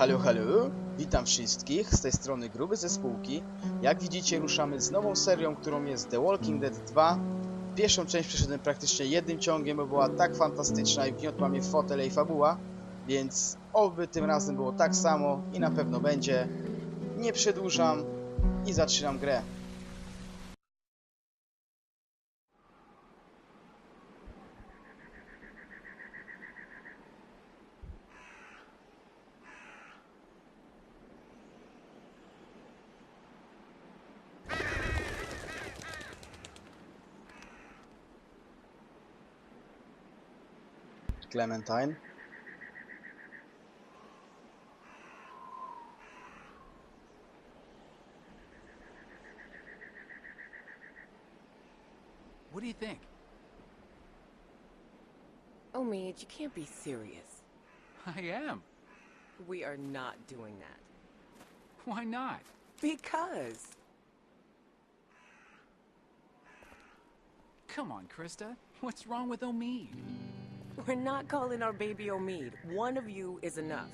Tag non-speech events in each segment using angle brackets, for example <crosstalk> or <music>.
Halo, halo, witam wszystkich, z tej strony Gruby ze spółki. Jak widzicie ruszamy z nową serią, którą jest The Walking Dead 2. Pierwszą część przeszedłem praktycznie jednym ciągiem, bo była tak fantastyczna i wniotła mnie w fotel jej fabuła. Więc oby tym razem było tak samo i na pewno będzie. Nie przedłużam i zaczynam grę. Clementine. What do you think? Oh, Mead, you can't be serious. <laughs> I am. We are not doing that. Why not? Because. Come on, Krista. What's wrong with Omid? <laughs> We're not calling our baby Omid. One of you is enough.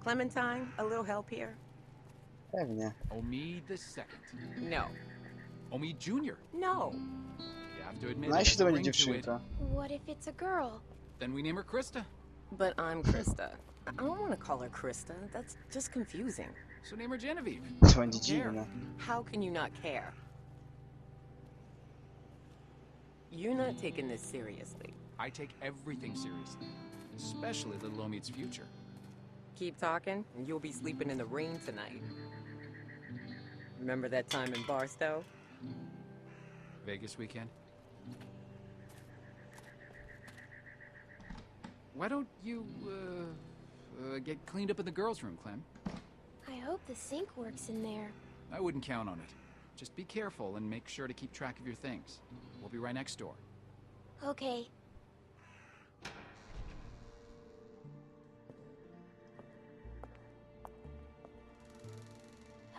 Clementine, a little help here? Pewnie. Omid the second. No. Omid Jr. No. You have to admit No it jeśli to będzie it. dziewczynka. What if it's a girl? Then we name her Krista. But I'm Krista. I don't want to call her Krista. That's just confusing. So name her Genevieve. To będzie Don't care. dziwne. How can you not care? You're not taking this seriously. I take everything seriously, especially little Omid's future. Keep talking, and you'll be sleeping in the rain tonight. Remember that time in Barstow? Vegas weekend. Why don't you uh, uh, get cleaned up in the girls' room, Clem? I hope the sink works in there. I wouldn't count on it. Just be careful and make sure to keep track of your things. We'll be right next door. Okay.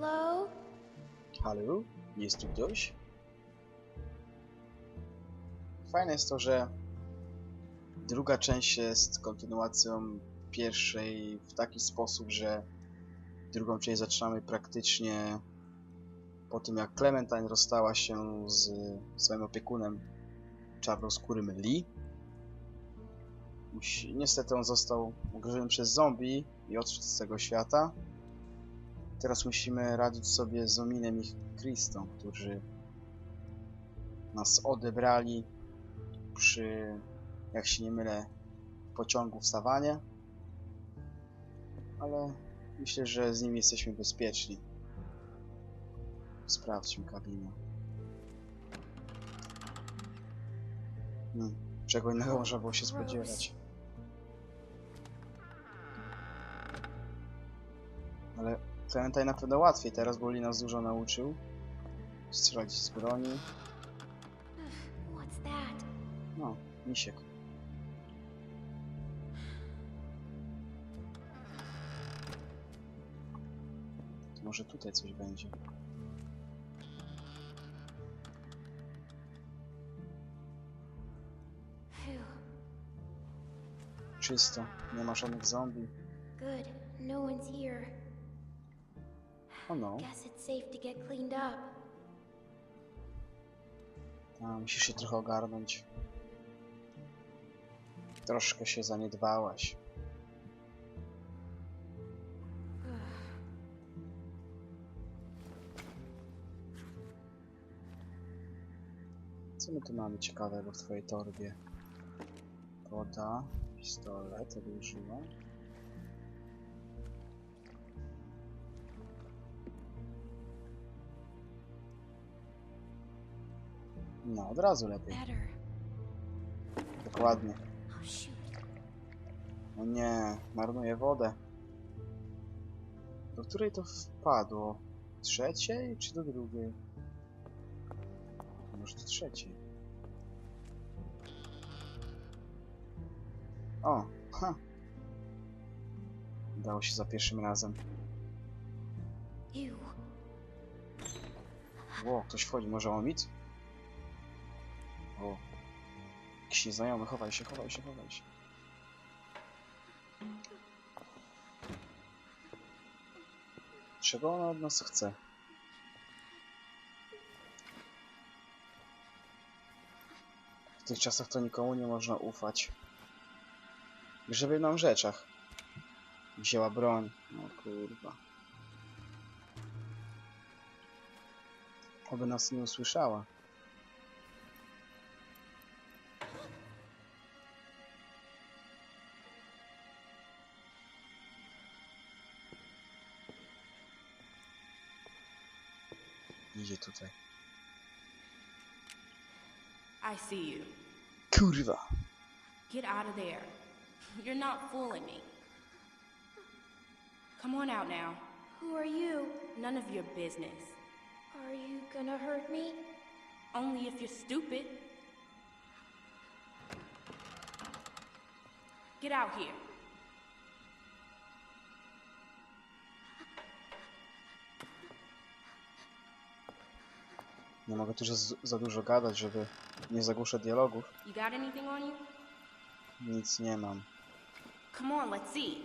Hello? Halo? Jest tu ktoś? Fajne jest to, że druga część jest kontynuacją pierwszej w taki sposób, że drugą część zaczynamy praktycznie po tym, jak Clementine rozstała się z swoim opiekunem czarnoskórym Lee. Niestety on został ugryziony przez zombie i odszedł z tego świata. Teraz musimy radzić sobie z Ominem i Kristą, którzy nas odebrali przy, jak się nie mylę, pociągu w Sawanie. Ale myślę, że z nimi jesteśmy bezpieczni. Sprawdźmy kabinę. Hmm, czego innego można było się spodziewać. Ale Clementine na pewno łatwiej teraz, bo Lee nas dużo nauczył. Strzelać z broni. No, misiek. Może tutaj coś będzie. Czysto, nie ma żadnych zombie. Good. No one's here. No, Guess it's safe to get cleaned up. a, musisz się trochę ogarnąć. Troszkę się zaniedbałaś. Co my tu mamy ciekawego w twojej torbie? Woda, pistolet, tego No, od razu lepiej. Dokładnie. Oh. O nie, marnuje wodę. Do której to wpadło? Trzeciej czy do drugiej? Może do trzeciej. O, ha. Udało się za pierwszym razem. Ło, ktoś wchodzi, może omit? O. Jakiś chowaj się, chowaj się, chowaj się. Czego ona od nas chce? W tych czasach to nikomu nie można ufać. W jedną rzeczach. Wzięła broń. No kurwa. Oby nas nie usłyszała. Idzie tutaj. I see you. Kurwa. Get out of there. You're not fooling me. Come on out now. Who are you? None of your business. Are you gonna hurt me? Only if you're stupid. Get out here. Nie mogę tu za, za dużo gadać, żeby nie zagłuszę dialogów. Nic nie mam. Come on, let's see.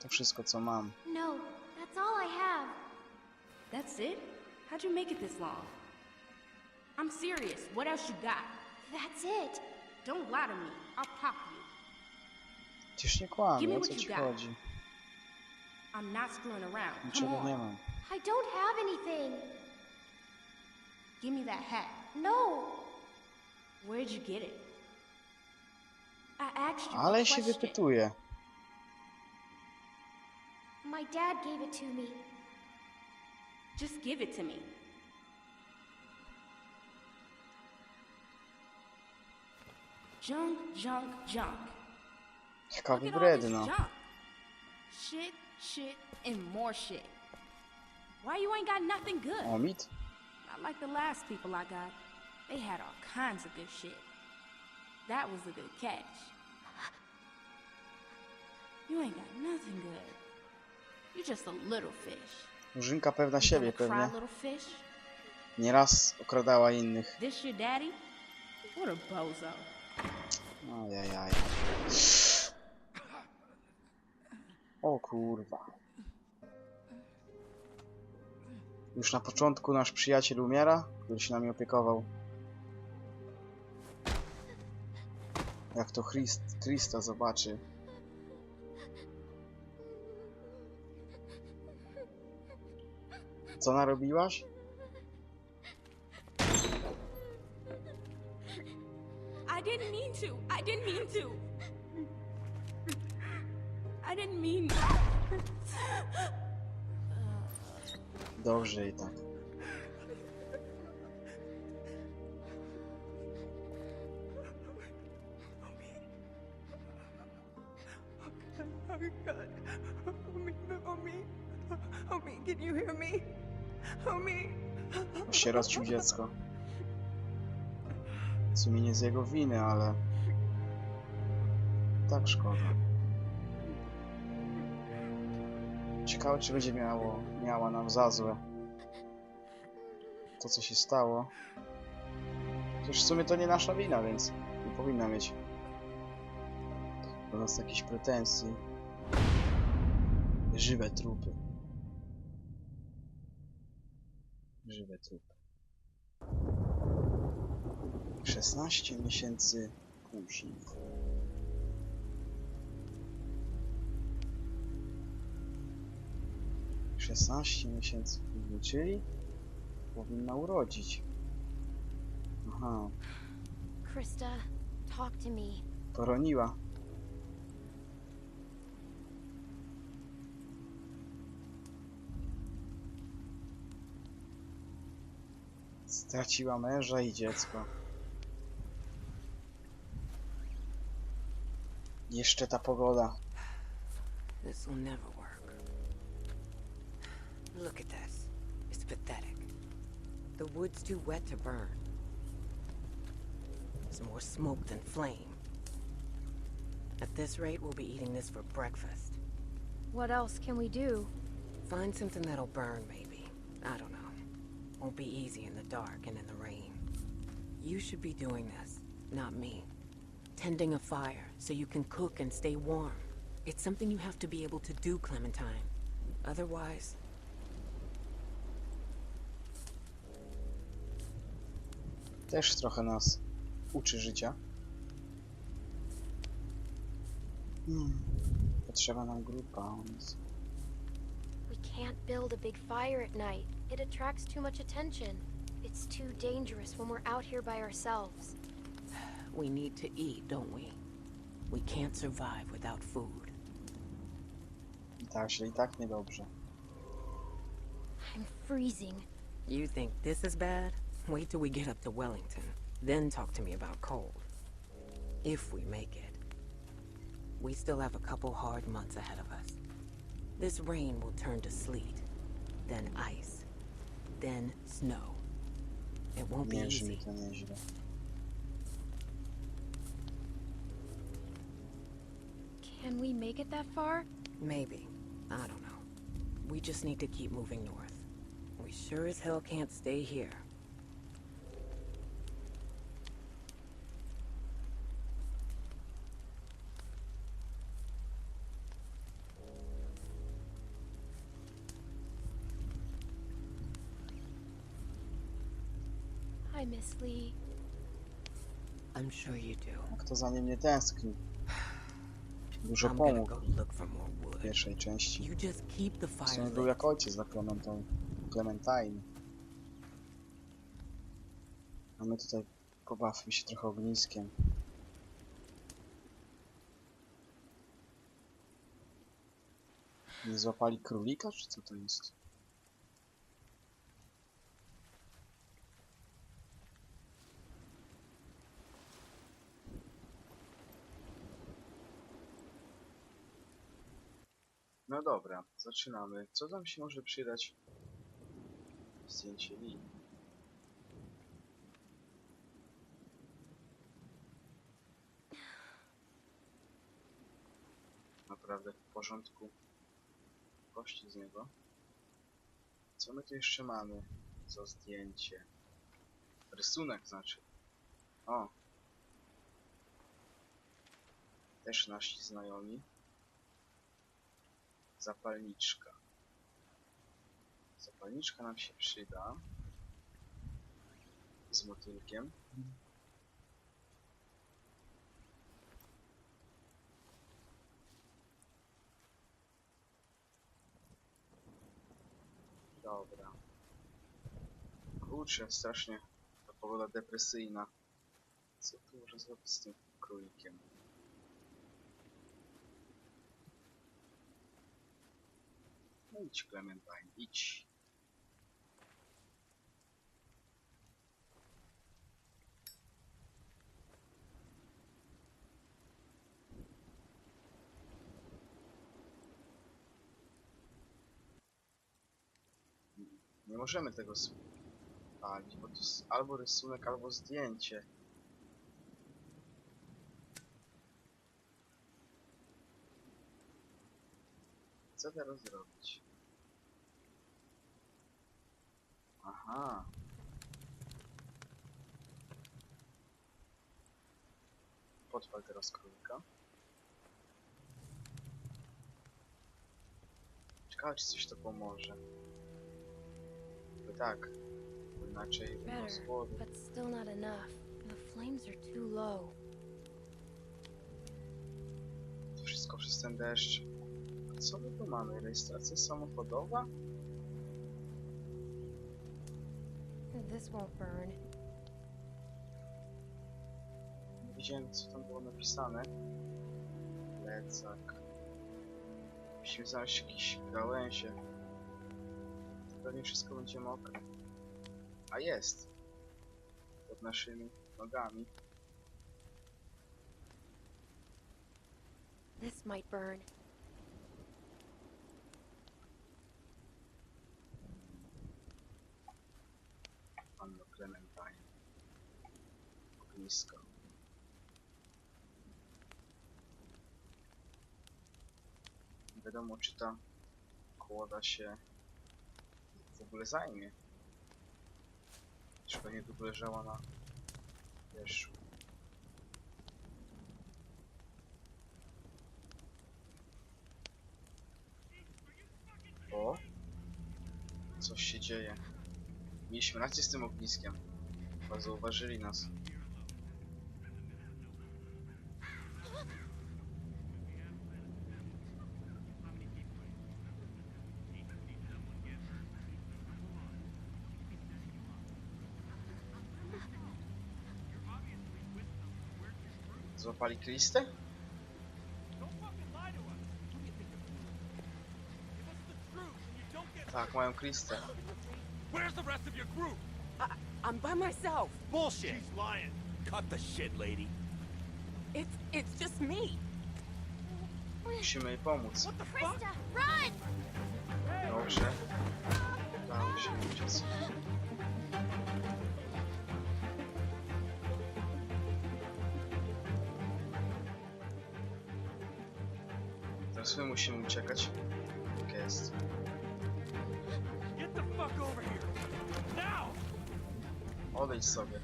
To wszystko co mam. No, that's all I have. That's it? How'd you make it this long? I'm serious. What else you got? That's it. Don't lie to me. I'll pop you. Przecież nie Give kłamie, me o what co you ci got. chodzi? I'm not screwing around. Come Niczego nie on. mam. I don't have anything. Give me that hat. No. Where'd you get it? I asked you a Ale się question. wypytuje. My dad gave it to me. Just give it to me. Junk, junk, junk. Look Ciekawy at all bred, this no. junk. Shit, shit, and more shit. Why you ain't got nothing good? O, mit? Not like the last people I got. They had all kinds of good shit. That was a good catch. You ain't got nothing good. You're just a little fish. Murzynka pewna siebie pewnie. Nieraz okradała innych. This your daddy? What a bozo. Ajajaj. O kurwa. Już na początku nasz przyjaciel umiera, który się nami opiekował. Jak to Christ, Krista zobaczy. Co narobiłaś? I didn't mean to. I didn't mean to. I didn't mean. Dobrze i tak. Oh God. Homie, homie. Homie, can you hear me? Homie. Osierocił dziecko. W sumie nie z jego winy, ale... Tak szkoda. Ciekawe, czy będzie miało, miała nam za złe. To, co się stało. Chociaż w sumie to nie nasza wina, więc nie powinna mieć do nas jakichś pretensji. Żywe trupy. Żywe trupy. 16 miesięcy później. Szesnaście miesięcy później, czyli powinna urodzić. Aha, Krista, talk to me. poroniła. Straciła męża i dziecko. Jeszcze ta pogoda. This will never. Look at this. It's pathetic. The wood's too wet to burn. There's more smoke than flame. At this rate, we'll be eating this for breakfast. What else can we do? Find something that'll burn, maybe. I don't know. Won't be easy in the dark and in the rain. You should be doing this, not me. Tending a fire so you can cook and stay warm. It's something you have to be able to do, Clementine. Otherwise, Też trochę nas uczy życia. Hmm. Potrzeba nam grupa. We can't build a big fire at night. It attracts too much attention. It's too dangerous when we're out here by ourselves. we need to eat, don't we? We can't survive without food. I tak się i tak niedobrze. I'm freezing. You think this is bad? Wait till we get up to Wellington. Then talk to me about cold. If we make it. We still have a couple hard months ahead of us. This rain will turn to sleet, then ice, then snow. It won't be easy. Can we make it that far? Maybe. I don't know. We just need to keep moving north. We sure as hell can't stay here. I miss Lee. I'm sure you do. Kto za nim nie tęskni? Dużo I'm gonna pomógł go look for more w wood. pierwszej części. You just keep the W fire sumie był lit. jak ojciec dla Clementine. Clementine. A my tutaj pobawmy się trochę ogniskiem. Nie złapali królika, czy co to jest? No dobra, zaczynamy. Co tam się może przydać? Zdjęcie linii. Naprawdę w porządku. Kości z niego. Co my tu jeszcze mamy? Co zdjęcie? Rysunek znaczy. O! Też nasi znajomi. Zapalniczka. Zapalniczka nam się przyda. Z motylkiem. Dobra. Kurczę, strasznie ta pogoda depresyjna. Co tu może zrobić z tym królikiem? Idź, Clementine, idź. Nie możemy tego spalić, bo to jest albo rysunek, albo zdjęcie. Co teraz zrobić? Aha. Podpal teraz królika. Ciekawe, czy coś to pomoże. Bo tak. Inaczej Better, but still not enough. The flames are too low. To wszystko przez ten deszcz. A co my tu mamy? Rejestracja samochodowa? This won't burn. Nie widziałem co tam było napisane. Plecak. Musimy znaleźć jakieś gałęzie. Pewnie wszystko będzie mokre. A jest! Pod naszymi nogami. This might burn. Panno Clementine. Ognisko. Nie wiadomo czy ta kłoda się w ogóle zajmie. Czy pewnie długo leżała na wierzchu. O, Coś się dzieje. Mieliśmy rację z tym ogniskiem. Chyba zauważyli nas. Złapali Kristę? Tak, mają Kristę. Where's the rest of your group? I'm by myself. Bullshit. She's lying. Cut the shit, lady. It's it's just me. Musimy jej pomóc. What the fuck? Krista, run! Dobrze. Udało się uciec. Teraz my musimy uciekać. Tak jest. Odejdź sobie.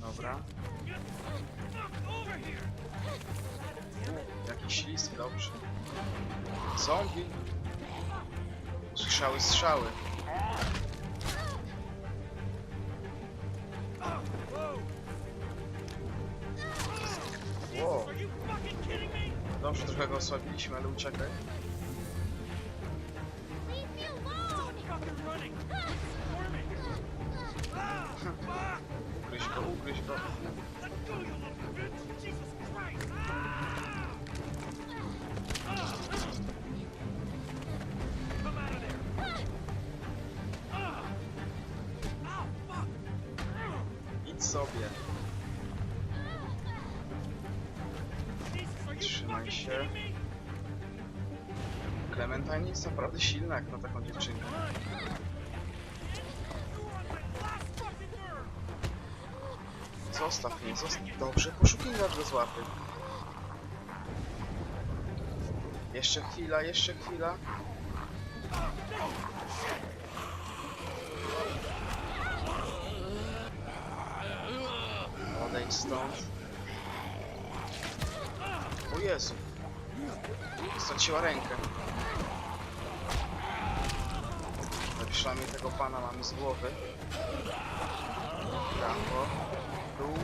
Dobra. Jakiś list, dobrze. Zombie. Słyszały strzały. Trochę go osłabiliśmy, ale uciekaj. Leave me alone! Fucking running. For fucking się. Clementine jest naprawdę silna jak na taką dziewczynkę. Zostaw mnie, zostaw. Dobrze, poszukiwać go złapy. Jeszcze chwila, jeszcze chwila. Odejdź stąd. Jezu. Straciła rękę. Ale przynajmniej tego pana mamy z głowy. Brawo. Dół.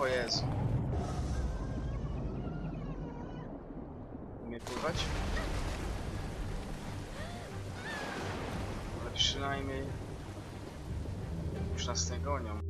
O Jezu. Ale